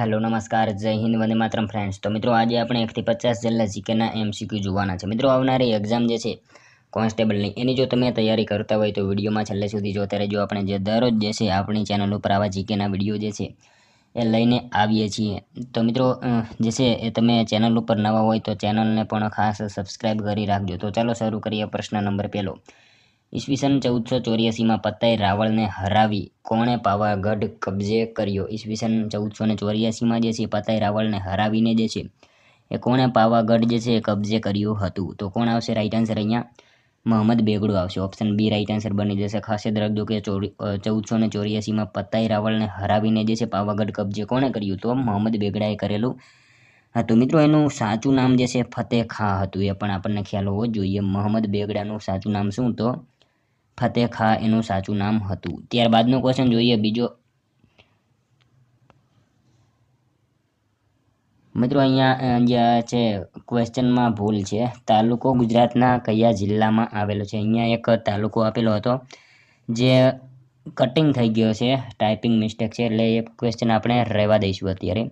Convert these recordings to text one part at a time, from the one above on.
Hello, નમસ્કાર, જય Hind, Vande Mataram friends તો મિત્રો, આજે આપણે એકથી પચાસ જેટલા જીકેના એમસીક્યુ જોવાના છે. મિત્રો, આવનારી એક્ઝામ જે છે, કોન્સ્ટેબલની, એની જો તમે તૈયારી કરતા હોય તો વિડીયોમાં છેલ્લે સુધી જોતા રહેજો આપણે જે દરરોજ જે છે, આપણી ચેનલ ઉપર આવા જીકેના વીડિયો જે છે, એ લઈને આવીએ છીએ. તો મિત્રો જે છે, એ તમે ચેનલ ઉપર નવા હોય તો ચેનલને પણ ખાસ સબસ્ક્રાઈબ કરી રાખજો. તો ચાલો શરૂ કરીએ પ્રશ્ન નંબર પહેલો. ઈસવીસન ચૌદસો ચોર્યાસીમાં પતાઈ રાવળને હરાવી, કોણે પાવાગઢ કબજે કર્યો? ઈસવીસન ચૌદસો ને ચોર્યાસીમાં જે છે પતાઈ રાવળને હરાવીને જે છે, એ કોણે પાવાગઢ જે છે, એ કબજે કર્યું હતું? તો કોણ આવશે? રાઈટ આન્સર અહીંયા મોહમ્મદ બેગડો આવશે. ઓપ્શન બી રાઈટ આન્સર બની જશે. ખાસ યાદ રાખજો કે ચૌદસો ને ચોર્યાસીમાં પતાઈ રાવળને હરાવીને જે છે, પાવાગઢ કબજે કોણે કર્યું? તો મોહમ્મદ બેગડાએ કરેલું હતું. મિત્રો, એનું સાચું નામ જે છે, ફતેહ ખાં હતું. એ પણ આપણને ખ્યાલ હોવો જોઈએ. મોહમ્મદ બેગડાનું સાચું નામ શું? તો ફતેહ ખા એનું સાચું નામ હતું. ત્યારબાદનો ક્વેશ્ચન જોઈએ, બીજો. મિત્રો, અહીંયા જે છે ક્વેશ્ચનમાં ભૂલ છે. તાલુકો ગુજરાતના કયા જિલ્લામાં આવેલો છે? અહીંયા એક તાલુકો આપેલો હતો, જે કટિંગ થઈ ગયો છે. ટાઈપિંગ મિસ્ટેક છે, એટલે એ ક્વેશ્ચન આપણે રહેવા દઈશું અત્યારે.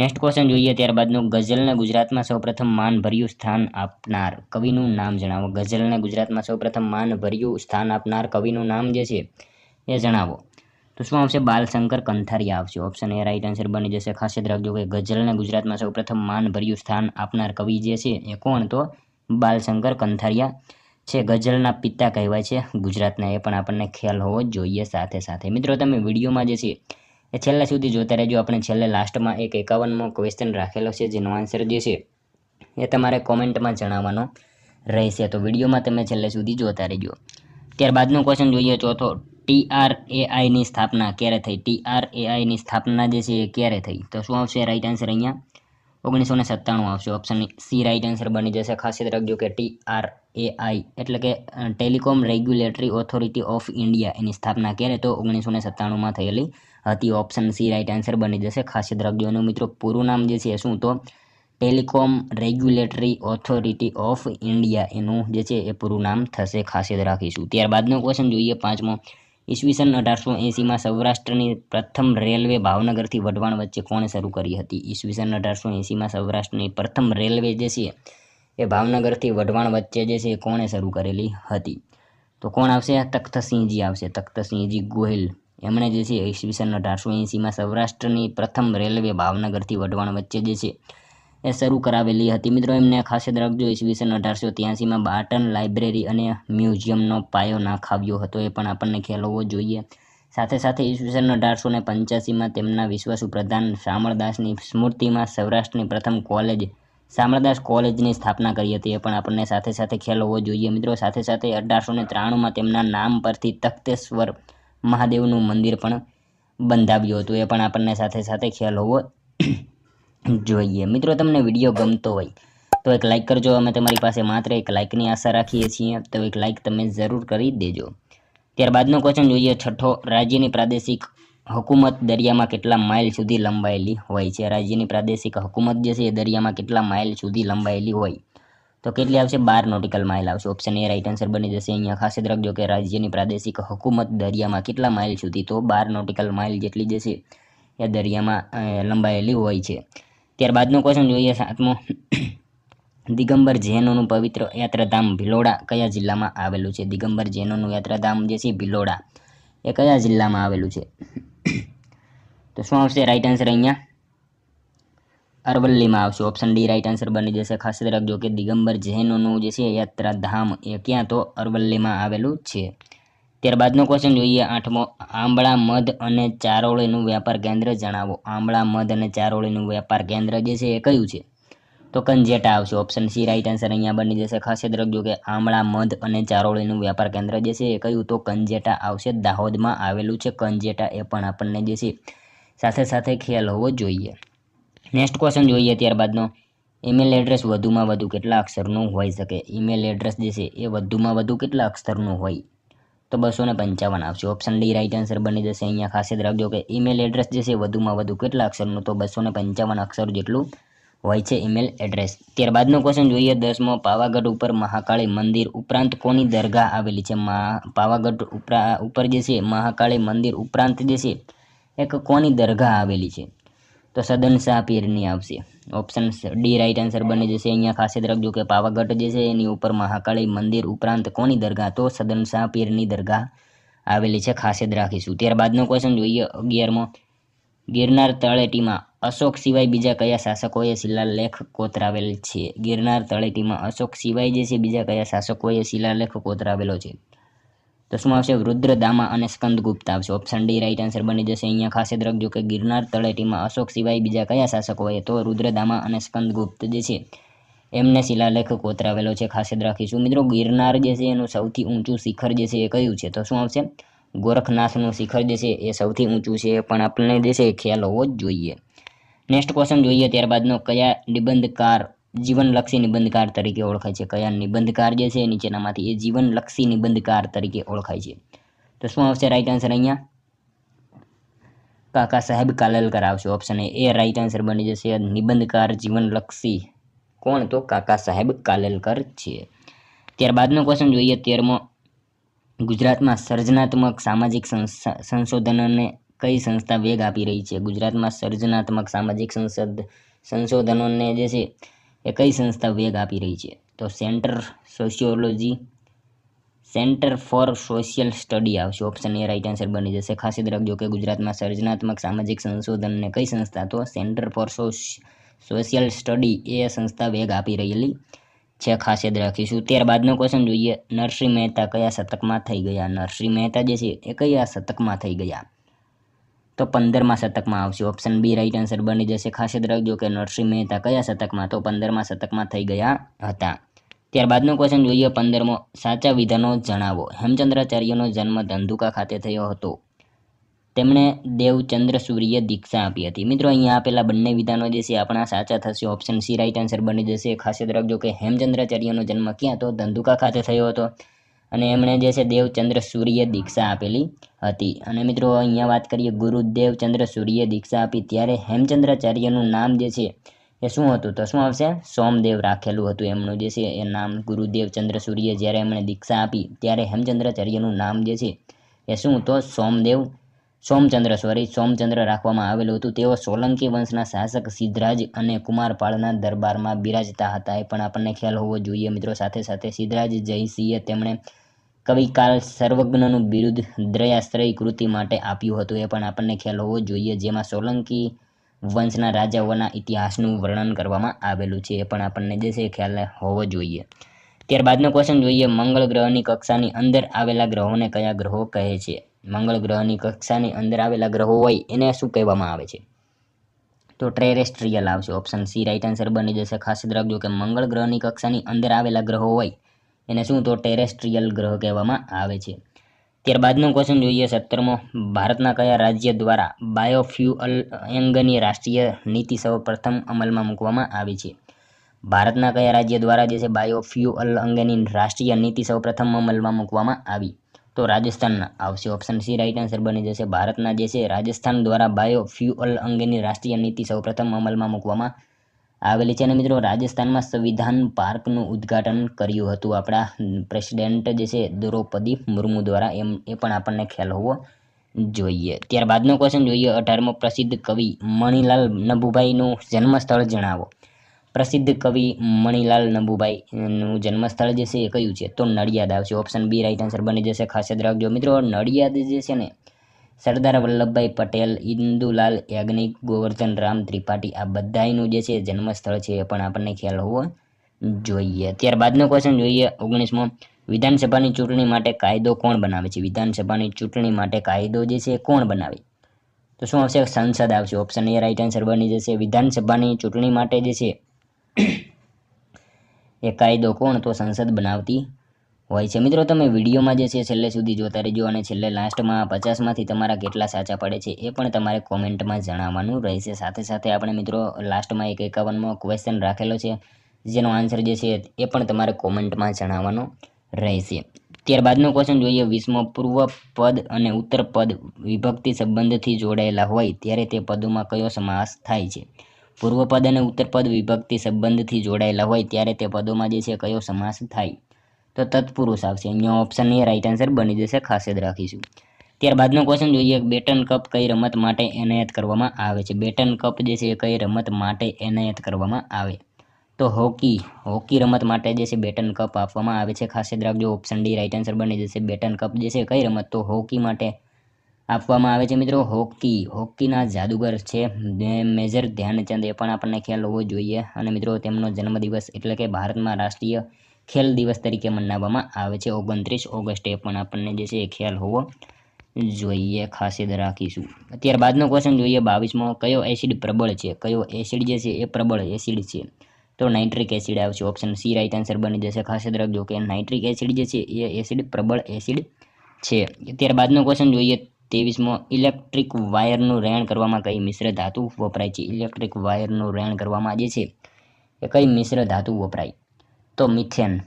નેક્સ્ટ ક્વેશ્ચન જોઈએ ત્યારબાદનું. ગઝલને ગુજરાતમાં સૌપ્રથમ માનભર્યું સ્થાન આપનાર કવિનું નામ જણાવો. ગઝલને ગુજરાતમાં સૌપ્રથમ માનભર્યું સ્થાન આપનાર કવિનું નામ જે છે એ જણાવો. તો શું આવશે? બાલશંકર કંથારિયા આવશે. ઓપ્શન એ રાઈટ આન્સર બની જશે. ખાસ યાદ રાખજો કે ગઝલને ગુજરાતમાં સૌપ્રથમ માનભર્યું સ્થાન આપનાર કવિ જે છે એ કોણ? તો બાલશંકર કંથારિયા છે. ગઝલના પિતા કહેવાય છે. ગુજરાતના એ પણ આપણને ખ્યાલ હોવો જોઈએ સાથે સાથે. મિત્રો, તમે વિડીયોમાં જે છે એ છેલ્લે સુધી જોતા રહેજો. આપણે છેલ્લે લાસ્ટમાં એક એકાવનમો ક્વેશ્ચન રાખેલો છે, જેનો આન્સર જે છે, એ તમારે કોમેન્ટમાં જણાવવાનો રહેશે. તો વિડીયોમાં તમે છેલ્લે સુધી જોતા રહેજો. ત્યારબાદનો ક્વેશ્ચન જોઈએ, ચોથો, ટી આર એ આઈની સ્થાપના ક્યારે થઈ? ટી આર એ આઈની સ્થાપના જે છે, એ ક્યારે થઈ? તો શું આવશે? રાઈટ આન્સર અહીંયા ઓગણીસો ને સત્તાણું આવશે. ઓપ્શન સી રાઈટ આન્સર બની જશે. ખાસ રાખજો કે ટી આર એ આઈ એટલે કે telecom regulatory authority of India એની સ્થાપના ક્યારે? તો ઓગણીસો ને સત્તાણુંમાં થયેલી હતી ઓપ્શન સી રાઇટ આન્સર બની જશે. ખાસિયત રાખજો. મિત્રો, પૂરું નામ જે છે શું? તો telecom regulatory authority of India એનું જે છે એ પૂરું નામ થશે. ખાસિયત રાખીશું. ત્યારબાદનો ક્વેશ્ચન જોઈએ, પાંચમો. ઈસવીસન અઢારસો એંસીમાં સૌરાષ્ટ્રની પ્રથમ રેલવે ભાવનગરથી વઢવાણ વચ્ચે કોણે શરૂ કરી હતી? ઈસવીસન અઢારસો એંસીમાં સૌરાષ્ટ્રની પ્રથમ રેલવે જે છે એ ભાવનગરથી વઢવાણ વચ્ચે જે છે એ કોણે શરૂ કરેલી હતી? તો કોણ આવશે? તખ્તસિંહજી આવશે. તખ્તસિંહજી ગોહિલ. એમણે જે છે ઈસવીસન અઢારસો એંસીમાં સૌરાષ્ટ્રની પ્રથમ રેલવે ભાવનગરથી વઢવાણ વચ્ચે જે છે, એ શરૂ કરાવેલી હતી. મિત્રો, એમને ખાસ યાદ રાખજો ઈસવીસન અઢારસો ત્યાંસીમાં બાટન લાઇબ્રેરી અને મ્યુઝિયમનો પાયો નાખાવ્યો હતો. એ પણ આપણને ખ્યાલ હોવો જોઈએ. સાથે સાથે ઈસવીસન અઢારસો ને પંચ્યાસીમાં તેમના વિશ્વાસુ પ્રધાન શામળદાસની સ્મૃતિમાં સૌરાષ્ટ્રની પ્રથમ કોલેજ શામળદાસ કોલેજની સ્થાપના કરી હતી. એ પણ આપણને સાથે સાથે ખ્યાલ હોવો જોઈએ. મિત્રો, સાથે સાથે અઢારસો ને ત્રાણુંમાં તેમના નામ પરથી તખ્તેશ્વર મહાદેવનું મંદિર પણ બંધાવ્યું હતું. એ પણ આપણને સાથે સાથે ખ્યાલ હોવો જોઈએ. મિત્રો, તમને વીડિયો ગમતો હોય તો એક લાઇક કરજો. અમે તમારી પાસે માત્ર એક લાઇકની આશા રાખીએ છીએ. તો એક લાઇક તમે જરૂર કરી દેજો. ત્યારબાદનો ક્વેશ્ચન જોઈએ. છઠ્ઠો, રાજ્યની પ્રાદેશિક હુકુમત દરિયામાં કેટલા માઇલ સુધી લંબાયેલી હોય છે? રાજ્યની પ્રાદેશિક હુકુમત જે છે એ દરિયામાં કેટલા માઇલ સુધી લંબાયેલી હોય? તો કેટલી આવશે? બાર નોટિકલ માઇલ આવશે. ઓપ્શન એ રાઇટ આન્સર બની જશે. અહીંયા ખાસ યાદ રાખજો કે રાજ્યની પ્રાદેશિક હુકુમત દરિયામાં કેટલા માઇલ સુધી? તો બાર નોટિકલ માઇલ જેટલી જશે એ દરિયામાં લંબાયેલી હોય છે. ત્યારબાદનો ક્વેશ્ચન જોઈએ સાતમો. દિગંબર જૈનોનું પવિત્ર યાત્રાધામ ભિલોડા કયા જિલ્લામાં આવેલું છે? દિગંબર જૈનોનું યાત્રાધામ જે છે ભિલોડા, એ કયા જિલ્લામાં આવેલું છે? તો શું આવશે? રાઈટ આન્સર અહીંયા. અરવલ્લીમાં આવશે. ઓપ્શન ડી રાઈટ આન્સર બની જશે. ખાસ રાખજો કે દિગંબર જૈનોનું જે છે યાત્રાધામ એ ક્યાં તો અરવલ્લીમાં આવેલું છે. ત્યારબાદનો ક્વેશ્ચન જોઈએ. આઠમો, આંબળા મધ અને ચારોળીનું વ્યાપાર કેન્દ્ર જણાવો. આંબળા મધ અને ચારોળીનું વ્યાપાર કેન્દ્ર જે છે એ કયું છે? તો કંજેટા આવશે. ઓપ્શન સી રાઈટ આન્સર અહીંયા બની જશે. ખાસ યાદ રાખજો કે આમળા મધ અને ચારોળીનું વ્યાપાર કેન્દ્ર જે છે એ કયું? તો કંજેટા આવશે. દાહોદમાં આવેલું છે. કંજેટા એ પણ આપણને જે છે સાથે સાથે ખ્યાલ હોવો જોઈએ. નેક્સ્ટ ક્વેશ્ચન જોઈએ ત્યારબાદનો. ઈમેલ એડ્રેસ વધુમાં વધુ કેટલા અક્ષરનું હોઈ શકે? ઈમેલ એડ્રેસ જે છે એ વધુમાં વધુ કેટલા અક્ષરનું હોય? તો બસો ને પંચાવન આવશે. ઓપ્શન ડી રાઈટ આન્સર બની જશે. અહીંયા ખાસ રાખજો કે ઈમેલ એડ્રેસ જે છે વધુમાં વધુ કેટલા અક્ષરનું? તો બસો ને પંચાવન અક્ષર જેટલું હોય છે ઈમેલ એડ્રેસ ત્યારબાદનો ક્વેશ્ચન જોઈએ દસમો. પાવાગઢ ઉપર મહાકાળી મંદિર ઉપરાંત કોની દરગાહ આવેલી છે? પાવાગઢ ઉપર જે છે મહાકાળી મંદિર ઉપરાંત જે છે, એક કોની દરગાહ આવેલી છે? તો સદન શાહ પીરની આવશે. ઓપ્શન ડી રાઈટ આન્સર બની જશે અહીંયા ખાસ યાદ રાખજો કે પાવાગઢ જે છે એની ઉપર મહાકાળી મંદિર ઉપરાંત કોની દરગાહ? તો સદન શાહ પીરની દરગાહ આવેલી છે ખાસ યાદ રાખીશું. ત્યારબાદનો ક્વેશ્ચન જોઈએ અગિયારમો. ગિરનાર તળેટીમાં અશોક સિવાય બીજા કયા શાસકોએ શિલાલેખ કોતરાવેલ છે? ગિરનાર તળેટીમાં અશોક સિવાય જે છે બીજા કયા શાસકોએ શિલાલેખ કોતરાવેલો છે? તો શું આવશે? રુદ્રદામા અને સ્કંદગુપ્ત આવશે. ઓપ્શન ડી રાઈટ આન્સર બની જશે. અહીંયા ખાસ યાદ રાખજો કે ગિરનાર તળેટીમાં અશોક સિવાય બીજા કયા શાસકોએ તો રુદ્રદામા અને સ્કંદગુપ્ત જે છે, એમને શિલાલેખ કોતરાવેલો છે. ખાસ યાદ રાખીશું. મિત્રો, ગિરનાર જે છે, એનું સૌથી ઊંચું શિખર જે છે, એ કયું છે? તો શું આવશે? ગોરખનાથનું શિખર જે છે, એ સૌથી ઊંચું છે. પણ આપણને જે છે ખ્યાલ હોવો જ જોઈએ. નેક્સ્ટ ક્વેશ્ચન જોઈએ ત્યારબાદનો. કયા નિબંધકાર જીવનલક્ષી નિબંધકાર તરીકે ઓળખાય છે. કયા નિબંધકાર જે છે, નીચેનામાંથી એ જીવનલક્ષી નિબંધકાર તરીકે ઓળખાય છે. તો શું આવશે રાઈટ આન્સર અહીંયા? કાકા સાહેબ કાલેલકર આવશે. Option A. A right answer બની જશે. નિબંધકાર જીવનલક્ષી. કોણ? તો કાકા સાહેબ કાલેલકર છે. ત્યારબાદનો ક્વેશ્ચન જોઈએ. તેરમો. ગુજરાતમાં સર્જનાત્મક સામાજિક સંશોધનોને કઈ સંસ્થા વેગ આપી રહી છે? ગુજરાતમાં સર્જનાત્મક સામાજિક સંસદ, સંશોધનોને જે છે એ કઈ સંસ્થા વેગ આપી રહી છે? તો centre sociology, centre for social study આવશે. ઓપ્શન એ રાઇટ આન્સર બની જશે. ખાસ યાદ રાખજો કે ગુજરાતમાં સર્જનાત્મક સામાજિક સંશોધનને કઈ સંસ્થા? તો સેન્ટર ફોર સોશિયલ સ્ટડી એ સંસ્થા વેગ આપી રહેલી છે. ખાસ યાદ રાખીશું. ત્યારબાદનો ક્વેશ્ચન જોઈએ. નરસિંહ મહેતા કયા શતકમાં થઈ ગયા? નરસિંહ મહેતા જે છે એ કયા શતકમાં થઈ ગયા? તો પંદરમા શતકમાં આવશે. ઓપ્શન બી રાઈટ આન્સર બની જશે. ખાસ યાદ રાખજો કે નરસિંહ મહેતા કયા શતકમાં? તો પંદરમા શતકમાં થઈ ગયા હતા. ત્યારબાદનો ક્વેશ્ચન જોઈએ. પંદરમો સાચા વિધાનો જણાવો. હેમચંદ્રાચાર્યનો જન્મ ધંધુકા ખાતે થયો હતો. તેમણે દેવચંદ્ર સૂર્ય દીક્ષા આપી હતી. મિત્રો, અહીંયા આપેલા બંને વિધાનો જે છે આપણા સાચા થશે. ઓપ્શન સી રાઈટ આન્સર બની જશે. ખાસ યાદ રાખજો કે હેમચંદ્રાચાર્યનો જન્મ ક્યાં? તો ધંધુકા ખાતે થયો હતો. અને એમણે જે છે દેવચંદ્ર સૂર્ય દીક્ષા આપેલી હતી. અને મિત્રો, અહીંયા વાત કરીએ ગુરુદેવ ચંદ્ર સૂર્ય દીક્ષા આપી, ત્યારે હેમચંદ્રાચાર્યનું નામ જે છે એ શું હતું? તો શું આવશે? સોમદેવ રાખેલું હતું એમનું જે છે, એ નામ ગુરુદેવ ચંદ્ર સૂર્ય જ્યારે એમણે દીક્ષા આપી, ત્યારે હેમચંદ્રાચાર્યનું નામ જે છે એ શું તો? સોમદેવ સોમચંદ્ર સોરી સોમચંદ્ર રાખવામાં આવેલું હતું. તેઓ સોલંકી વંશના શાસક સિદ્ધરાજ અને કુમારપાળના દરબારમાં બિરાજતા હતા. એ પણ આપણને ખ્યાલ હોવો જોઈએ મિત્રો. સાથે સાથે સિદ્ધરાજ જયસિંહે તેમણે કવિકાલ સર્વજ્ઞનું બિરુદ દ્રયાશ્રય કૃતિ માટે આપ્યું હતું. એ પણ આપણને ખ્યાલ હોવો જોઈએ. જેમાં સોલંકી વંશના રાજાઓના ઇતિહાસનું વર્ણન કરવામાં આવેલું છે. એ પણ આપણને જે છે ખ્યાલ હોવો જોઈએ. ત્યારબાદનો ક્વેશ્ચન જોઈએ. મંગળ ગ્રહની કક્ષાની અંદર આવેલા ગ્રહોને કયા ગ્રહો કહે છે? મંગળ ગ્રહની કક્ષાની અંદર આવેલા ગ્રહો હોય એને શું કહેવામાં આવે છે? તો ટ્રેરેસ્ટ્રીયલ આવશે. ઓપ્શન સી રાઇટ આન્સર બની જશે. ખાસ યાદ રાખજો કે મંગળ ગ્રહની કક્ષાની અંદર આવેલા ગ્રહો હોય એને શું તો ટેરેસ્ટ્રિયલ ગ્રહ કહેવામાં આવે છે. ત્યારબાદનો ક્વેશ્ચન જોઈએ સત્તરમો. ભારતના કયા રાજ્ય દ્વારા બાયોફ્યુઅલ અંગની રાષ્ટ્રીય નીતિ સૌપ્રથમ અમલમાં મૂકવામાં આવી છે? ભારતના કયા રાજ્ય દ્વારા જે છે બાયોફ્યુઅલ અંગેની રાષ્ટ્રીય નીતિ સૌપ્રથમ અમલમાં મૂકવામાં આવી? તો રાજસ્થાનના આવશે. ઓપ્શન સી રાઈટ આન્સર બની જશે. ભારતના જે છે, રાજસ્થાન દ્વારા બાયો ફ્યુઅલ અંગેની રાષ્ટ્રીય નીતિ સૌપ્રથમ અમલમાં મૂકવામાં આવેલી છે. અને મિત્રો, રાજસ્થાનમાં સંવિધાન પાર્કનું ઉદ્ઘાટન કર્યું હતું. આપણા પ્રેસિડેન્ટ જે છે, દ્રૌપદી મુર્મુ દ્વારા. એમ, એ પણ આપણને ખ્યાલ હોવો જોઈએ. ત્યારબાદનો ક્વેશ્ચન જોઈએ. અઢારમો પ્રસિદ્ધ કવિ મણિલાલ નભુભાઈનું જન્મસ્થળ જણાવો. પ્રસિદ્ધ કવિ મણિલાલ નંબુભાઈનું જન્મસ્થળ જે છે એ કયું છે? તો નડિયાદ આવશે. ઓપ્શન બી રાઈટ આન્સર બની જશે. ખાસ યાદ રાખજો મિત્રો, નડિયાદ જે છે ને, સરદાર વલ્લભભાઈ પટેલ, ઇન્દુલાલ યાજ્ઞિક, ગોવર્ધન રામ ત્રિપાઠી, આ બધાયનું જે છે જન્મસ્થળ છે એ પણ આપણને ખ્યાલ હોવો જોઈએ. ત્યારબાદનો ક્વેશ્ચન જોઈએ ઓગણીસમો. વિધાનસભાની ચૂંટણી માટે કાયદો કોણ બનાવે છે? વિધાનસભાની ચૂંટણી માટે કાયદો જે છે કોણ બનાવે? તો શું આવશે? સંસદ આવશે. ઓપ્શન એ રાઈટ આન્સર બની જશે. વિધાનસભાની ચૂંટણી માટે જે છે એ કાયદો કોણ તો સંસદ બનાવતી હોય છે. મિત્રો, તમે વિડીયોમાં જે છે છેલ્લે સુધી જોતા રહેજો અને છેલ્લે લાસ્ટમાં પચાસમાંથી તમારા કેટલા સાચા પડે છે એ પણ તમારે કોમેન્ટમાં જણાવવાનું રહેશે. સાથે સાથે આપણે મિત્રો લાસ્ટમાં એક એકાવનમો ક્વેશ્ચન રાખેલો છે. જેનો આન્સર જે છે એ પણ તમારે કોમેન્ટમાં જણાવવાનો રહેશે. ત્યારબાદનો ક્વેશ્ચન જોઈએ. વીસમો પૂર્વ પદ અને ઉત્તર પદ વિભક્તિ સંબંધથી જોડાયેલા હોય ત્યારે તે પદોમાં કયો સમાસ થાય છે? પૂર્વ પદ અને ઉત્તર પદ વિભક્તિ સંબંધથી જોડાયેલા હોય ત્યારે તે પદોમાં જે છે કયો સમાસ થાય? તો તત્પુરુષ આવશે. અહીંયા ઓપ્શન એ રાઈટ આન્સર બની જશે. ખાસ યાદ રાખીશું. ત્યારબાદનો ક્વેશ્ચન જોઈએ. બેટન કપ કઈ રમત માટે એનાયત કરવામાં આવે છે? બેટન કપ જે છે એ કઈ રમત માટે એનાયત કરવામાં આવે? તો હોકી. હોકી રમત માટે જે છે બેટન કપ આપવામાં આવે છે. ખાસ યાદ રાખજો. ઓપ્શન ડી રાઈટ આન્સર બની જશે. બેટન કપ જે છે કઈ રમત? તો હોકી માટે આપવામાં આવે છે મિત્રો. હોકી, હોકીના જાદુગર છે. મેજર ધ્યાનચંદ એ પણ આપણને ખ્યાલ હોવો જોઈએ. અને મિત્રો, તેમનો જન્મદિવસ એટલે કે ભારતમાં રાષ્ટ્રીય ખેલ દિવસ તરીકે મનાવવામાં આવે છે. ઓગણત્રીસ ઓગસ્ટે પણ આપણને જે છે એ ખ્યાલ હોવો જોઈએ. ખાસ યાદ રાખીશું. ત્યારબાદનો ક્વેશ્ચન જોઈએ. બાવીસમો, કયો એસિડ પ્રબળ છે? કયો એસિડ જે છે એ પ્રબળ એસિડ છે? તો નાઇટ્રિક એસિડ આવશે. ઓપ્શન સી રાઇટ આન્સર બની જશે. ખાસ યાદ રાખજો કે નાઇટ્રિક એસિડ જે છે એ એસિડ પ્રબળ એસિડ છે. ત્યારબાદનો ક્વેશ્ચન જોઈએ. ત્રેવીસમો ઇલેક્ટ્રિક વાયરનું રહેણ કરવામાં કઈ મિશ્ર ધાતુ વપરાય છે? ઇલેક્ટ્રિક વાયરનું રહેણ કરવામાં જે છે એ કઈ મિશ્ર ધાતુ વપરાય? તો મિથેન.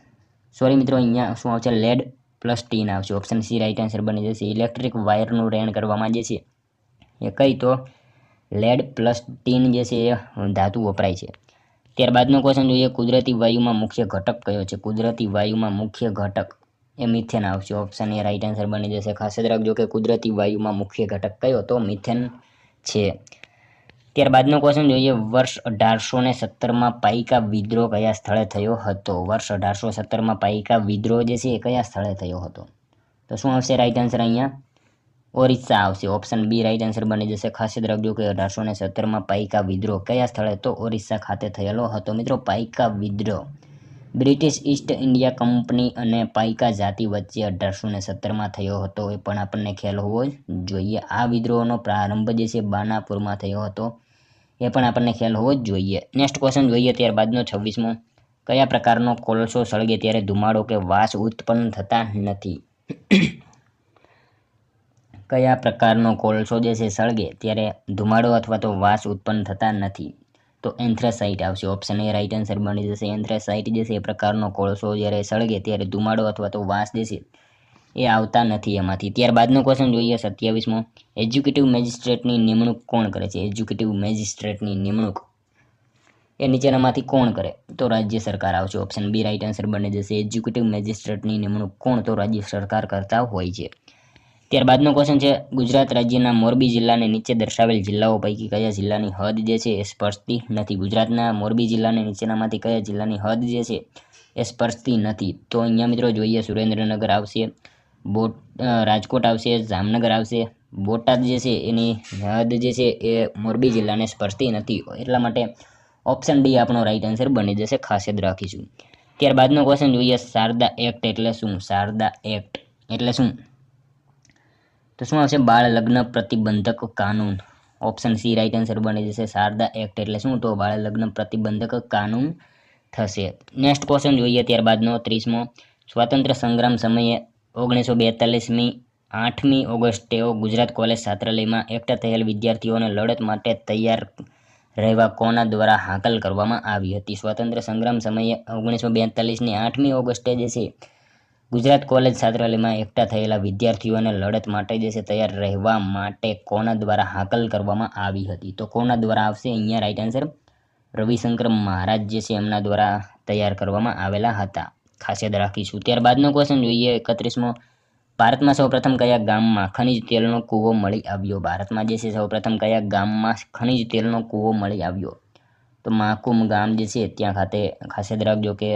સોરી મિત્રો, અહીંયા શું આવશે? લેડ પ્લસ ટીન આવશે. ઓપ્શન સી રાઇટ આન્સર બની જશે. ઇલેક્ટ્રિક વાયરનું રહેણ કરવામાં જે છે એ કઈ? તો લેડ પ્લસ ટીન જે છે એ ધાતુ વપરાય છે. ત્યારબાદનો ક્વેશ્ચન જોઈએ. કુદરતી વાયુમાં મુખ્ય ઘટક કયો છે? કુદરતી વાયુમાં મુખ્ય ઘટક એ મિથેન આવશે. ઓપ્શન એ રાઇટ આન્સર બની જશે. ખાસ યાદ રાખજો કે કુદરતી વાયુમાં મુખ્ય ઘટક કયો તો મિથેન છે. ત્યારબાદનો ક્વેશ્ચન જોઈએ. વર્ષ અઢારસો ને સત્તરમાં પાઇકા વિદ્રોહ કયા સ્થળે થયો હતો? વર્ષ અઢારસો સત્તરમાં પાઇકા વિદ્રોહ જે છે એ કયા સ્થળે થયો હતો? તો શું આવશે? રાઈટ આન્સર અહીંયા ઓરિસ્સા આવશે. ઓપ્શન બી રાઇટ આન્સર બની જશે. ખાસ યાદ રાખજો કે અઢારસો ને સત્તરમાં પાઇકા વિદ્રોહ કયા સ્થળે તો ઓરિસ્સા ખાતે થયેલો હતો. મિત્રો પાઇકા વિદ્રોહ બ્રિટિશ ઈસ્ટ ઇન્ડિયા કંપની અને પાઇકા જાતિ વચ્ચે અઢારસો ને સત્તરમાં થયો હતો. એ પણ આપણને ખ્યાલ હોવો જોઈએ. આ વિદ્રોહનો પ્રારંભ જે છે બાનાપુરમાં થયો હતો, એ પણ આપણને ખ્યાલ હોવો જ જોઈએ. નેક્સ્ટ ક્વેશ્ચન જોઈએ ત્યારબાદનો છવ્વીસમો. કયા પ્રકારનો કોલસો સળગે ત્યારે ધુમાડો કે વાસ ઉત્પન્ન થતા નથી? કયા પ્રકારનો કોલસો જે છે સળગે ત્યારે ધુમાડો અથવા તો વાસ ઉત્પન્ન થતા નથી? તો એન્થ્રેસાઇટ આવશે. ઓપ્શન એ રાઇટ આન્સર બની જશે. એન્થ્રેસાઇટ જે છે એ પ્રકારનો કોળસો જ્યારે સળગે ત્યારે ધુમાડો અથવા તો વાસ છે એ આવતા નથી એમાંથી. ત્યારબાદનો ક્વેશ્ચન જોઈએ સત્યાવીસમો. એજ્યુકેટિવ મેજિસ્ટ્રેટની નિમણૂક કોણ કરે છે? એજ્યુકેટિવ મેજિસ્ટ્રેટની નિમણૂક. એ નીચેનામાંથી કોણ કરે? તો રાજ્ય સરકાર આવશે. ઓપ્શન બી રાઇટ આન્સર બની જશે. એજ્યુકેટિવ મેજિસ્ટ્રેટની નિમણૂક કોણ? તો રાજ્ય સરકાર કરતા હોય છે. ત્યારબાદનો ક્વેશ્ચન છે, ગુજરાત રાજ્યના મોરબી જિલ્લાને નીચે દર્શાવેલ જિલ્લાઓ પૈકી કયા જિલ્લાની હદ જે છે એ સ્પર્શતી નથી? ગુજરાતના મોરબી જિલ્લાને નીચેનામાંથી કયા જિલ્લાની હદ જે છે એ સ્પર્શતી નથી? તો અહીંયા મિત્રો જોઈએ, સુરેન્દ્રનગર આવશે, બોટ રાજકોટ આવશે, જામનગર આવશે. બોટાદ જે છે એની હદ જે છે એ મોરબી જિલ્લાને સ્પર્શતી નથી. એટલા માટે ઓપ્શન ડી આપણો રાઈટ આન્સર બની જશે. ખાસ યાદ રાખીશું. ત્યારબાદનો ક્વેશ્ચન જોઈએ, શારદા એક્ટ એટલે શું? શારદા એક્ટ એટલે શું? તો શું આવશે? બાળ લગ્ન પ્રતિબંધક કાનૂન. ઓપ્શન સી રાઈટ આન્સર બની જશે શારદા એક્ટ એટલે શું? તો બાળ લગ્ન પ્રતિબંધક કાનૂન થશે. નેક્સ્ટ ક્વેશ્ચન જોઈએ ત્યારબાદનો, ત્રીસમો. સ્વાતંત્ર્ય સંગ્રામ સમયે ઓગણીસો બેતાલીસમી આઠમી ઓગસ્ટેઓ ગુજરાત કોલેજ છાત્રાલયમાં એકઠા થયેલ વિદ્યાર્થીઓને લડત માટે તૈયાર રહેવા કોના દ્વારા હાકલ કરવામાં આવી હતી? સ્વાતંત્ર્ય સંગ્રામ સમયે ઓગણીસો બેતાલીસની આઠમી ઓગસ્ટે જે છે ગુજરાત કોલેજ છાત્રાલયમાં એકઠા થયેલા વિદ્યાર્થીઓને લડત માટે જે છે તૈયાર રહેવા માટે કોના દ્વારા હાકલ કરવામાં આવી હતી? તો કોના દ્વારા આવશે? અહીંયા રાઈટ આન્સર રવિશંકર મહારાજ જે છે એમના દ્વારા તૈયાર કરવામાં આવેલા હતા. ખાસ યાદ રાખીશું. ત્યારબાદનો ક્વેશ્ચન જોઈએ, એકત્રીસમો. ભારતમાં સૌપ્રથમ કયા ગામમાં ખનિજ તેલનો કૂવો મળી આવ્યો? ભારતમાં જે છે સૌપ્રથમ કયા ગામમાં ખનિજ તેલનો કૂવો મળી આવ્યો? તો માકુમ ગામ જે છે, ત્યાં ખાતે ખાસ યાદ રાખજો કે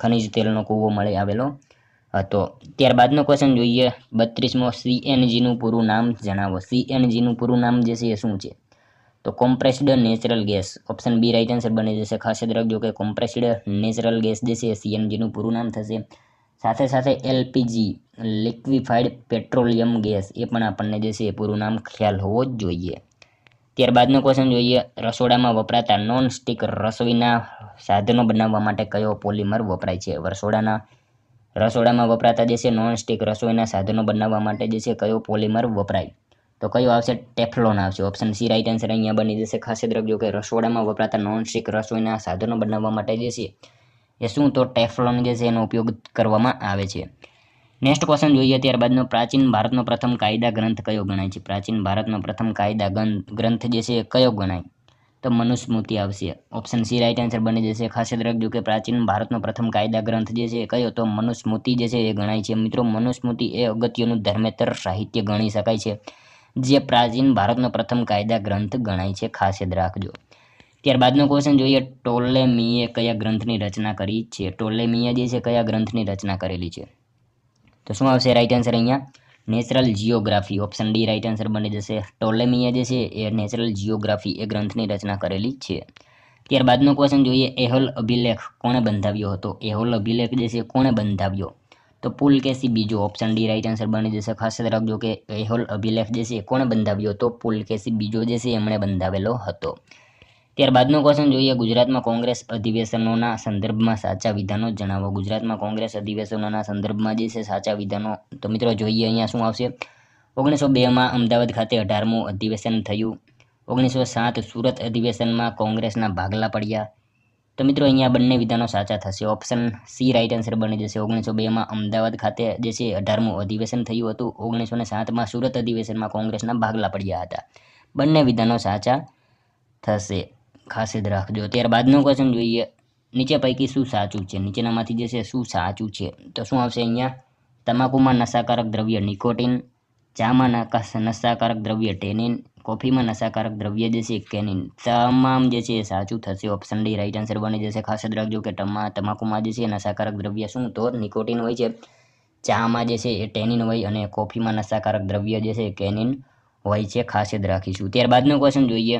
ખનિજ તેલનો કૂવો મળી આવેલો. હતો. ત્યારબાદનો ક્વેશ્ચન જોઈએ. બત્રીસમો સીએનજીનું પૂરું નામ જણાવો. સીએનજીનું પૂરું નામ જે છે એ શું છે? તો compressed natural gas option B right answer બની જશે. ખાસ યાદ રાખજો કે કોમ્પ્રેસ્ડ નેચરલ ગેસ જે છે સીએનજીનું પૂરું નામ થશે. સાથે સાથે એલપીજી લિક્વિફાઈડ પેટ્રોલિયમ ગેસ એ પણ આપણને જે છે એ પૂરું નામ ખ્યાલ હોવો જ જોઈએ. ત્યારબાદનો ક્વેશ્ચન જોઈએ. રસોડામાં વપરાતા નોન સ્ટિક રસોઈના સાધનો બનાવવા માટે કયો પોલિમર વપરાય છે? રસોડાના રસોડામાં વપરાતા જે છે નોન સ્ટિક રસોઈના સાધનો બનાવવા માટે જે છે કયો પોલિમર વપરાય? તો કયો આવશે? ટેફલોન આવશે. ઓપ્શન સી રાઈટ આન્સર અહીંયા બની જશે ખાસ યાદ કે રસોડામાં વપરાતા નોન સ્ટિક રસોઈના સાધનો બનાવવા માટે જે છે એ શું? તો ટેફલોન જે છે એનો ઉપયોગ કરવામાં આવે છે. નેક્સ્ટ ક્વેશ્ચન જોઈએ ત્યારબાદનો. પ્રાચીન ભારતનો પ્રથમ કાયદા ગ્રંથ કયો ગણાય છે? પ્રાચીન ભારતનો પ્રથમ કાયદા ગ્રંથ જે છે કયો ગણાય? તો મનુસ્મૃતિ આવશે. ઓપ્શન સી રાઈટ આન્સર બની જશે. ખાસિયત રાખજો કે પ્રાચીન ભારતનો પ્રથમ કાયદા ગ્રંથ જે છે એ કયો? તો મનુસ્મૃતિ જે છે એ ગણાય છે. મિત્રો, મનુસ્મૃતિ એ અગત્યનું ધર્મેતર સાહિત્ય ગણી શકાય છે, જે પ્રાચીન ભારતનો પ્રથમ કાયદા ગ્રંથ ગણાય છે. ખાસ યાદ રાખજો. ત્યારબાદનો ક્વેશ્ચન જોઈએ. ટોલેમીએ કયા ગ્રંથની રચના કરી છે? ટોલેમીએ જે છે કયા ગ્રંથની રચના કરેલી છે? તો શું આવશે? રાઈટ આન્સર અહીંયા. Natural geography option D right answer બની જશે. ટોલેમીએ જે છે, એ નેચરલ જીઓગ્રાફી એ ગ્રંથની રચના કરેલી છે. ત્યારબાદનો ક્વેશ્ચન જોઈએ, એહોલ અભિલેખ કોણે બંધાવ્યો હતો? એહોલ અભિલેખ જે છે, કોણે બંધાવ્યો? તો પુલકેસી બીજો ઓપ્શન ડી રાઈટ આન્સર બની જશે. ખાસ યાદ રાખજો કે એહોલ અભિલેખ જે છે કોણે બંધાવ્યો? તો પુલકેસી બીજો જે છે, એમણે બંધાવેલો હતો. ત્યારબાદનો ક્વેશ્ચન જોઈએ. ગુજરાતમાં કોંગ્રેસ અધિવેશનોના સંદર્ભમાં સાચા વિધાનો જણાવો. ગુજરાતમાં કોંગ્રેસ અધિવેશનોના સંદર્ભમાં જે છે સાચા વિધાનો? તો મિત્રો જોઈએ અહીંયા શું આવશે? ઓગણીસો બેમાં અમદાવાદ ખાતે અઢારમું અધિવેશન થયું. ઓગણીસો સાત સુરત અધિવેશનમાં કોંગ્રેસના ભાગલા પડ્યા. તો મિત્રો અહીંયા બંને વિધાનો સાચા થશે. ઓપ્શન સી રાઈટ આન્સર બની જશે. ઓગણીસો બેમાં અમદાવાદ ખાતે જે છે અઢારમું અધિવેશન થયું હતું. ઓગણીસો ને સાતમાં સુરત અધિવેશનમાં કોંગ્રેસના ભાગલા પડ્યા હતા. બંને વિધાનો સાચા થશે. ખાસ યાદ રાખજો. ત્યારબાદનું ક્વેશ્ચન જોઈએ. નીચે પૈકી શું સાચું છે? નીચેનામાંથી જે છે, શું સાચું છે? તો શું આવશે અહીંયા? તમાકુમાં નશાકારક દ્રવ્ય નિકોટિન, ચામાં નશાકારક દ્રવ્ય ટેનિન, કોફીમાં નશાકારક દ્રવ્ય જે છે, કેનિન. તમામ જે છે એ સાચું થશે. ઓપ્શન ડી રાઈટ આન્સર બની જશે. ખાસ યાદ રાખજો કે તમા, તમાકુમાં જે છે નશાકારક દ્રવ્ય શું? તો નિકોટિન હોય છે. ચામાં જે છે એ ટેનિન હોય અને કોફીમાં નશાકારક દ્રવ્ય જે છે કેનિન હોય છે. ખાસ યાદ રાખીશું. ત્યારબાદનો ક્વેશ્ચન જોઈએ.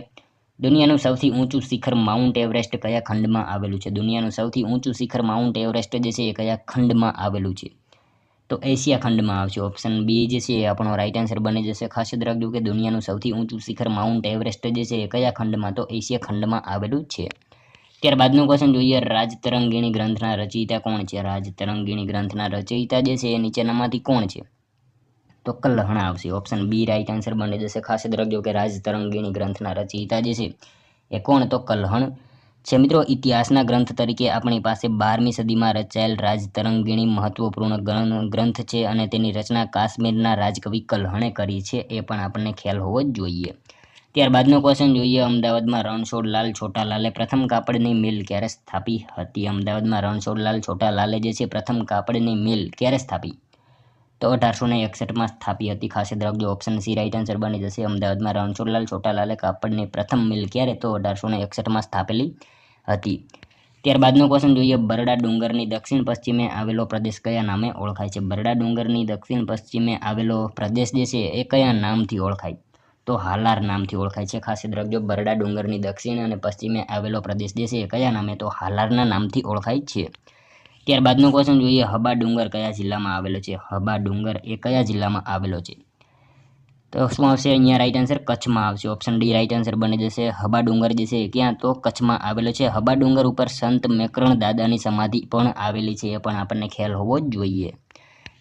દુનિયાનું સૌથી ઊંચું શિખર માઉન્ટ એવરેસ્ટ કયા ખંડમાં આવેલું છે? દુનિયાનું સૌથી ઊંચું શિખર માઉન્ટ એવરેસ્ટ જે છે એ કયા ખંડમાં આવેલું છે? તો એશિયા ખંડમાં આવશે. ઓપ્શન બી જે છે એ આપણો રાઇટ આન્સર બની જશે. ખાસ યાદ રાખજો કે દુનિયાનું સૌથી ઊંચું શિખર માઉન્ટ એવરેસ્ટ જે છે એ કયા ખંડમાં? તો એશિયા ખંડમાં આવેલું છે. ત્યારબાદનું ક્વેશ્ચન જોઈએ. રાજતરંગીણી ગ્રંથના રચયિતા કોણ છે? રાજતરંગીણી ગ્રંથના રચયિતા જે છે એ નીચેનામાંથી કોણ છે? તો કલ્હણ આવશે ઓપ્શન બી રાઈટ આન્સર બની જશે ખાસ યાદ કે રાજતરંગીણી ગ્રંથના રચયિતા જે છે, એ કોણ? તો કલ્હણ. છે મિત્રો ઇતિહાસના ગ્રંથ તરીકે આપણી પાસે બારમી સદીમાં રચાયેલ રાજતરંગીણી મહત્વપૂર્ણ ગ્રંથ છે અને તેની રચના કાશ્મીરના રાજકવિ કલ્હણે કરી છે, એ પણ આપણને ખ્યાલ હોવો જ જોઈએ. ત્યારબાદનો ક્વેશ્ચન જોઈએ અમદાવાદમાં રણછોડલાલ છોટાલાલે પ્રથમ કાપડની મિલ ક્યારે સ્થાપી હતી? અમદાવાદમાં રણછોડલાલ છોટાલાલે જે છે, પ્રથમ કાપડની મિલ ક્યારે સ્થાપી? તો અઢારસો ને એકસઠમાં સ્થાપી હતી. ખાસ યાદ રાખજો ઓપ્શન સી રાઇટ આન્સર બની જશે. અમદાવાદમાં રણછોડલાલ છોટાલાલે કાપડની પ્રથમ મિલ ક્યારે? તો અઢારસો ને એકસઠમાં સ્થાપેલી હતી. ત્યારબાદનો ક્વેશ્ચન જોઈએ. બરડા ડુંગરની દક્ષિણ પશ્ચિમે આવેલો પ્રદેશ કયા નામે ઓળખાય છે? બરડા ડુંગરની દક્ષિણ પશ્ચિમે આવેલો પ્રદેશ જે છે, એ કયા નામથી ઓળખાય? તો હાલાર નામથી ઓળખાય છે. ખાસ યાદ રાખજો, બરડા ડુંગરની દક્ષિણ અને પશ્ચિમે આવેલો પ્રદેશ જે છે, એ કયા નામે? તો હાલારના નામથી ઓળખાય છે. ત્યારબાદનો ક્વેશ્ચન જોઈએ, હબા ડુંગર કયા જિલ્લામાં આવેલો છે? હબા ડુંગર એ કયા જિલ્લામાં આવેલો છે? તો શું આવશે? અહીંયા રાઈટ આન્સર કચ્છમાં આવશે. ઓપ્શન ડી રાઈટ આન્સર બની જશે. હબા ડુંગર જે છે ક્યાં? તો કચ્છમાં આવેલો છે. હબા ડુંગર ઉપર સંત મેકરણ દાદાની સમાધિ પણ આવેલી છે. એ પણ આપણને ખ્યાલ હોવો જ જોઈએ.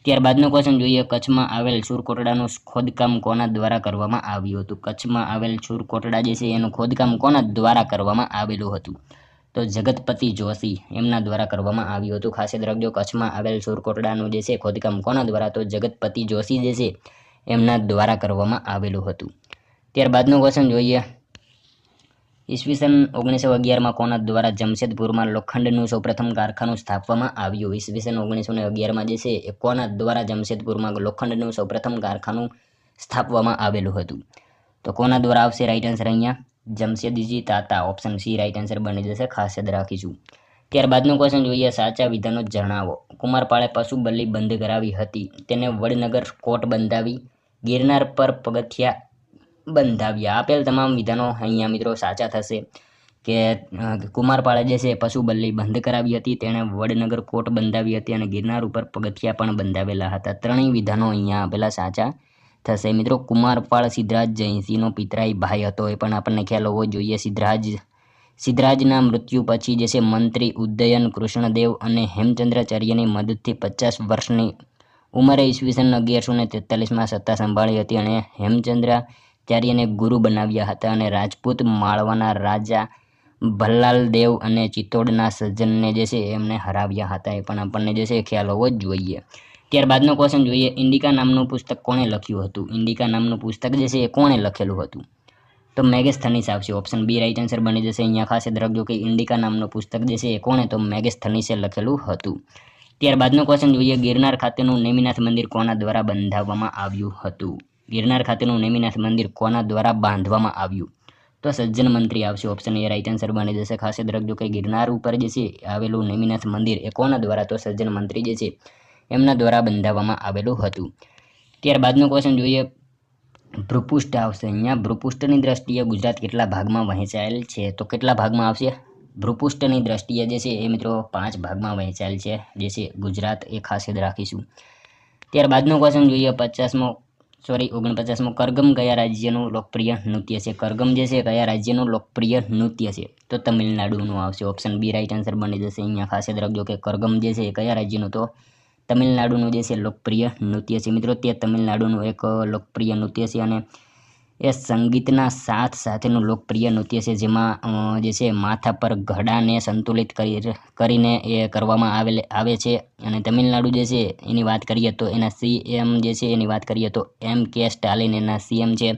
ત્યારબાદનો ક્વેશ્ચન જોઈએ. કચ્છમાં આવેલ સુરકોટડાનું ખોદકામ કોના દ્વારા કરવામાં આવ્યું હતું? કચ્છમાં આવેલ સુરકોટડા જે છે, એનું ખોદકામ કોના દ્વારા કરવામાં આવેલું હતું? તો જગતપતિ જોશી એમના દ્વારા કરવામાં આવ્યું હતું. ખાસ યાદ રાખજો, કચ્છમાં આવેલ સુરકોટડાનું જે છે, ખોદકામ કોના દ્વારા? તો જગતપતિ જોશી જે છે, એમના દ્વારા કરવામાં આવેલું હતું. ત્યારબાદનું ક્વેશ્ચન જોઈએ. ઈસવીસન ઓગણીસો અગિયારમાં કોના દ્વારા જમશેદપુરમાં લોખંડનું સૌપ્રથમ કારખાનું સ્થાપવામાં આવ્યું? ઈસવીસન ઓગણીસો ને અગિયારમાં જે છે, એ કોના દ્વારા જમશેદપુરમાં લોખંડનું સૌપ્રથમ કારખાનું સ્થાપવામાં આવેલું હતું? તો કોના દ્વારા આવશે? રાઈટ આન્સર અહીંયા. Jamshedji Tata option C right answer બની જશે. ખાસ યાદ રાખીશું. ત્યારબાદનો ક્વેશ્ચન જોઈએ, સાચા વિધાનો જણાવો. કુમારપાળે પશુ બલિ બંધ કરાવી હતી. તેને વડનગર કોટ બંધાવી, ગિરનાર પર પગથિયા બંધાવ્યા. આપેલ તમામ વિધાનો અહીંયા મિત્રો સાચા થશે. કે કુમારપાળે જે છે પશુ બલ્લી બંધ કરાવી હતી, તેણે વડનગર કોટ બંધાવી હતી અને ગિરનાર ઉપર પગથિયા પણ બંધાવેલા હતા. ત્રણેય વિધાનો અહીંયા આપેલા સાચા થશે. મિત્રો, કુમારપાળ સિદ્ધરાજ જયસિંહનો પિતરાઈ ભાઈ હતો. એ પણ આપણને ખ્યાલ હોવો જોઈએ. સિદ્ધરાજ, સિદ્ધરાજના મૃત્યુ પછી જે છે, મંત્રી ઉદયન કૃષ્ણદેવ અને હેમચંદ્રાચાર્યની મદદથી પચાસ વર્ષની ઉંમરે ઈસવીસન અગિયારસો ને તેતાલીસમાં સત્તા સંભાળી હતી અને હેમચંદ્રાચાર્યને ગુરુ બનાવ્યા હતા અને રાજપૂત માળવાના રાજા ભલ્લાલ દેવ અને ચિત્તોડના સજ્જનને જે છે, એમને હરાવ્યા હતા. એ પણ આપણને જે છે, ખ્યાલ હોવો જ જોઈએ. ત્યારબાદનો ક્વેશ્ચન જોઈએ. ઇન્ડિકા નામનું પુસ્તક કોણે લખ્યું હતું? ઇન્ડિકા નામનું પુસ્તક જે છે એ કોણે લખેલું હતું? તો મેગેસ્થનીસ આવશે. ઓપ્શન બી રાઇટ આન્સર બની જશે. અહીંયા ખાસ યાદ કે ઇન્ડિકા નામનું પુસ્તક જે છે એ કોણે? તો મેગેસ્થનીસે લખેલું હતું. ત્યારબાદનો ક્વેશ્ચન જોઈએ. ગિરનાર ખાતેનું નેમિનાથ મંદિર કોના દ્વારા બંધાવવામાં આવ્યું હતું? ગિરનાર ખાતેનું નેમિનાથ મંદિર કોના દ્વારા બાંધવામાં આવ્યું? તો સજ્જન મંત્રી આવશે. ઓપ્શન એ રાઇટ આન્સર બની જશે. ખાસ યાદ રાખજો કે ગિરનાર ઉપર જે છે આવેલું નેમિનાથ મંદિર એ કોના દ્વારા? તો સજ્જન મંત્રી જે છે એમના દ્વારા બંધાવવામાં આવેલું હતું. ત્યારબાદનો ક્વેશ્ચન જોઈએ. ભૃપુષ્ઠ આવશે. અહીંયા ભૃપુષ્ઠની દ્રષ્ટિએ ગુજરાત કેટલા ભાગમાં વહેંચાયેલ છે? તો કેટલા ભાગમાં આવશે? ભૃપુષ્ઠની દ્રષ્ટિએ જે છે એ મિત્રો પાંચ ભાગમાં વહેંચાયેલ છે, જે છે ગુજરાત એ ખાસ યાદ રાખીશું. ત્યારબાદનો ક્વેશ્ચન જોઈએ. પચાસમો સોરી ઓગણપચાસમો કરગમ કયા રાજ્યનું લોકપ્રિય નૃત્ય છે? કરગમ જે છે કયા રાજ્યનું લોકપ્રિય નૃત્ય છે? તો તમિલનાડુનું આવશે. ઓપ્શન બી રાઈટ આન્સર બની જશે. અહીંયા ખાસ યાદ રાખજો કે કરગમ જે છે એ કયા રાજ્યનું તો તમિલનાડુનું જે છે લોકપ્રિય નૃત્ય છે. મિત્રો, તે તમિલનાડુનું એક લોકપ્રિય નૃત્ય છે અને એ સંગીતના સાથ સાથેનું લોકપ્રિય નૃત્ય છે, જેમાં જે છે માથા પર ઘડાને સંતુલિત કરી, કરીને એ કરવામાં આવેલ, આવે છે. અને તમિલનાડુ જે છે એની વાત કરીએ તો એના સીએમ જે છે એની વાત કરીએ તો એમ કે સ્ટાલિન એના સીએમ છે.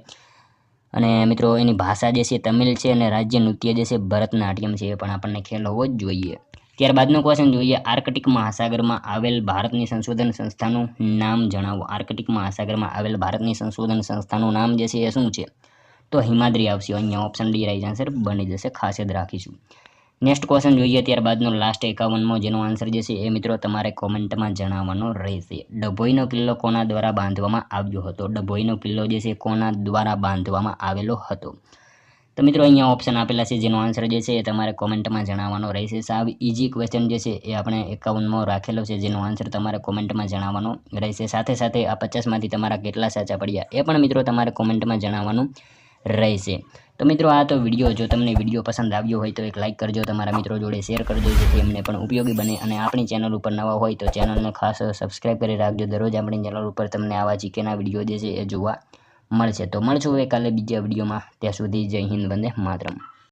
અને મિત્રો, એની ભાષા જે છે તમિલ છે અને રાજ્ય નૃત્ય જે છે ભરતનાટ્યમ છે. એ પણ આપણને ખ્યાલ હોવો જ જોઈએ. ત્યારબાદનો ક્વેશ્ચન જોઈએ. આર્કટિક મહાસાગરમાં આવેલ ભારતની સંશોધન સંસ્થાનું નામ જણાવો. આર્કટિક મહાસાગરમાં આવેલ ભારતની સંશોધન સંસ્થાનું નામ જે છે એ શું છે? તો હિમાદ્રી આવશે. અહીંયા ઓપ્શન ડી રાઈટ આન્સર બની જશે. ખાસ યાદ રાખીશું. નેક્સ્ટ ક્વેશ્ચન જોઈએ. ત્યારબાદનો લાસ્ટ એકાવનમો જેનો આન્સર જે છે એ મિત્રો તમારે કોમેન્ટમાં જણાવવાનો રહેશે. ડભોઈનો કિલ્લો કોના દ્વારા બાંધવામાં આવ્યો હતો? ડભોઈનો કિલ્લો જે છે કોના દ્વારા બાંધવામાં આવેલો હતો? તો મિત્રો, અહીંયા ઓપ્શન આપેલા છે, જેનો આન્સર જે છે એ તમારે કોમેન્ટમાં જણાવવાનો રહેશે. સાવ ઇઝી ક્વેશ્ચન જે છે એ આપણે એકાઉન્ટમાં રાખેલો છે, જેનો આન્સર તમારે કોમેન્ટમાં જણાવવાનો રહેશે. સાથે સાથે આ પચાસમાંથી તમારા કેટલા સાચા પડ્યા, એ પણ મિત્રો તમારે કોમેન્ટમાં જણાવવાનું રહેશે. તો મિત્રો, આ તો વીડિયો જો તમને વીડિયો પસંદ આવ્યો હોય તો એક લાઇક કરજો, તમારા મિત્રો જોડે શેર કરજો, જેથી એમને પણ ઉપયોગી બને અને આપણી ચેનલ ઉપર નવા હોય તો ચેનલને ખાસ સબસ્ક્રાઈબ કરી રાખજો. દરરોજ આપણી ચેનલ ઉપર તમને આવા ચીકેના વીડિયો જે છે એ જોવા મળશે. તો મળશું હવે કાલે બીજા વિડીયોમાં. ત્યાં સુધી જય હિન્દ વંદે માતરમ.